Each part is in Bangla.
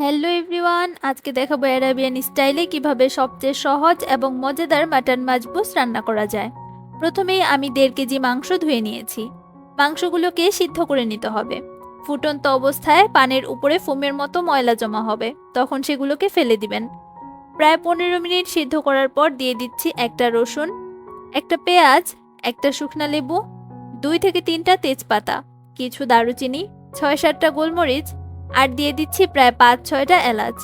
হ্যালো এভরিওয়ান, আজকে দেখাবো অ্যারাবিয়ান স্টাইলে কীভাবে সবচেয়ে সহজ এবং মজাদার মাটন মাজবুস রান্না করা যায়। প্রথমেই আমি দেড় কেজি মাংস ধুয়ে নিয়েছি। মাংসগুলোকে সিদ্ধ করে নিতে হবে। ফুটন্ত অবস্থায় পানের উপরে ফোমের মতো ময়লা জমা হবে, তখন সেগুলোকে ফেলে দিবেন। প্রায় পনেরো মিনিট সিদ্ধ করার পর দিয়ে দিচ্ছি একটা রসুন, একটা পেঁয়াজ, একটা শুকনা লেবু, দুই থেকে তিনটা তেজপাতা, কিছু দারুচিনি, ছয় সাতটা গোলমরিচ আর দিয়ে দিচ্ছি প্রায় পাঁচ, ছয়টা এলাচ।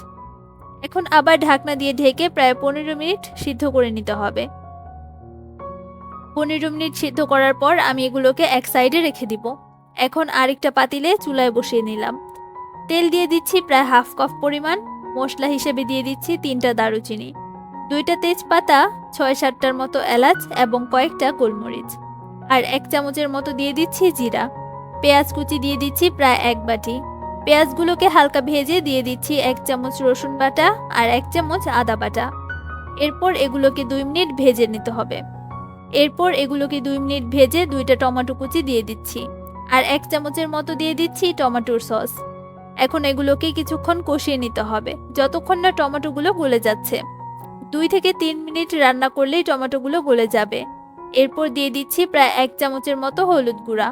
এখন আবার ঢাকনা দিয়ে ঢেকে প্রায় পনেরো মিনিট সিদ্ধ করে নিতে হবে। পনেরো মিনিট সিদ্ধ করার পর আমি এগুলোকে এক সাইডে রেখে দিব। এখন আরেকটা পাতিলে চুলায় বসিয়ে নিলাম। তেল দিয়ে দিচ্ছি প্রায় হাফ কাপ পরিমাণ। মশলা হিসেবে দিয়ে দিচ্ছি তিনটা দারুচিনি। দুইটা তেজপাতা, ছয়, সাতটার মতো এলাচ এবং কয়েকটা গোলমরিচ। আর এক চামচের মতো দিয়ে দিচ্ছি জিরা। পেঁয়াজ কুচি দিয়ে দিচ্ছি প্রায় এক বাটি। পেঁয়াজগুলোকে হালকা ভেজে দিয়ে দিচ্ছি এক চামচ রসুন বাটা আর এক চামচ আদা বাটা। এরপর এগুলোকে দুই মিনিট ভেজে নিতে হবে। এরপর এগুলোকে দুই মিনিট ভেজে দুইটা টমেটো কুচি দিয়ে দিচ্ছি আর এক চামচের মতো দিয়ে দিচ্ছি টমেটোর সস। এখন এগুলোকে কিছুক্ষণ কষিয়ে নিতে হবে, যতক্ষণ না টমেটোগুলো গলে যাচ্ছে। দুই থেকে তিন মিনিট রান্না করলেই টমেটোগুলো গলে যাবে। এরপর দিয়ে দিচ্ছি প্রায় এক চামচের মতো হলুদ গুঁড়া।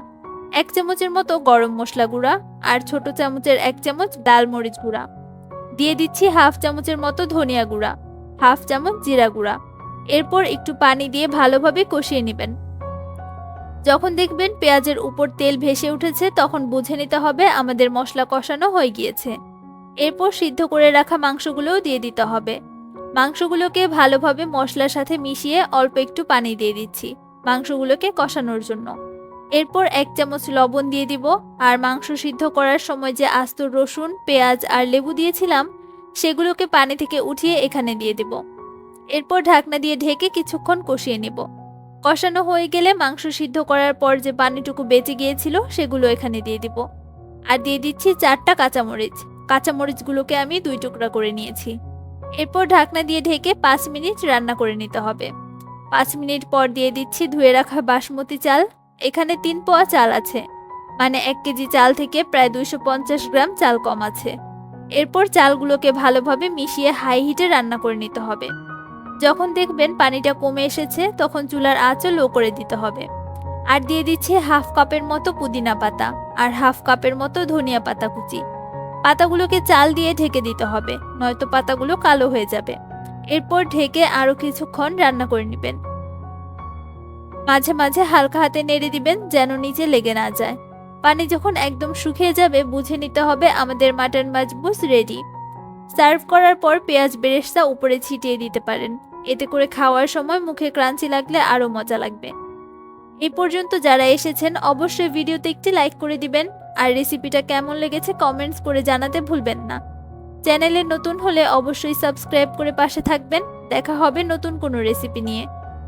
এক চামচের মতো গরম মশলা গুঁড়া আর ছোট চামচের এক চামচ লাল মরিচ গুঁড়া। দিয়ে দিচ্ছি হাফ চামচের মতো ধনিয়া গুঁড়া, হাফ চামচ জিরা গুঁড়া। এরপর একটু পানি দিয়ে ভালোভাবে কষিয়ে নেবেন। যখন দেখবেন পেঁয়াজের উপর তেল ভেসে উঠেছে, তখন বুঝে নিতে হবে আমাদের মশলা কষানো হয়ে গিয়েছে। এরপর সিদ্ধ করে রাখা মাংসগুলোও দিয়ে দিতে হবে। মাংসগুলোকে ভালোভাবে মশলার সাথে মিশিয়ে অল্প একটু পানি দিয়ে দিচ্ছি মাংসগুলোকে কষানোর জন্য। এরপর এক চামচ লবণ দিয়ে দিব, আর মাংস সিদ্ধ করার সময় যে আস্ত রসুন, পেঁয়াজ আর লেবু দিয়েছিলাম, সেগুলোকে পানি থেকে উঠিয়ে এখানে দিয়ে দেব। এরপর ঢাকনা দিয়ে ঢেকে কিছুক্ষণ কষিয়ে নেব। কষানো হয়ে গেলে মাংস সিদ্ধ করার পর যে পানিটুকু বেঁচে গিয়েছিল, সেগুলো এখানে দিয়ে দিব। আর দিয়ে দিচ্ছি চারটা কাঁচামরিচ। কাঁচামরিচগুলোকে আমি দুই টুকরা করে নিয়েছি। এরপর ঢাকনা দিয়ে ঢেকে পাঁচ মিনিট রান্না করে নিতে হবে। পাঁচ মিনিট পর দিয়ে দিচ্ছি ধুয়ে রাখা বাসমতি চাল। এখানে তিন পোয়া চাল আছে মানে এক কেজি চাল থেকে প্রায় দুইশো পঞ্চাশ গ্রাম চাল কম আছে। এরপর চালগুলোকে ভালোভাবে মিশিয়ে হাই হিটে রান্না করে নিতে হবে। যখন দেখবেন পানিটা কমে এসেছে, তখন চুলার আঁচও লো করে দিতে হবে। আর দিয়ে দিচ্ছে হাফ কাপের মতো পুদিনা পাতা আর হাফ কাপের মতো ধনিয়া পাতা কুচি। পাতাগুলোকে চাল দিয়ে ঢেকে দিতে হবে, নয়তো পাতাগুলো কালো হয়ে যাবে। এরপর ঢেকে আরও কিছুক্ষণ রান্না করে নেবেন। মাঝে মাঝে হালকা হাতে নেড়ে দিবেন যেন নিচে লেগে না যায়। পানি যখন একদম শুকিয়ে যাবে, বুঝে নিতে হবে আমাদের মাটন মাজবুস রেডি সার্ভ করার পর পেঁয়াজ বেরেস্তা উপরে ছিটিয়ে দিতে পারেন। এতে করে খাওয়ার সময় মুখে ক্রাঞ্চি লাগলে আরও মজা লাগবে। এই পর্যন্ত যারা এসেছেন, অবশ্যই ভিডিওতে একটি লাইক করে দিবেন। আর রেসিপিটা কেমন লেগেছে কমেন্টস করে জানাতে ভুলবেন না। চ্যানেলে নতুন হলে অবশ্যই সাবস্ক্রাইব করে পাশে থাকবেন। দেখা হবে নতুন কোনো রেসিপি নিয়ে।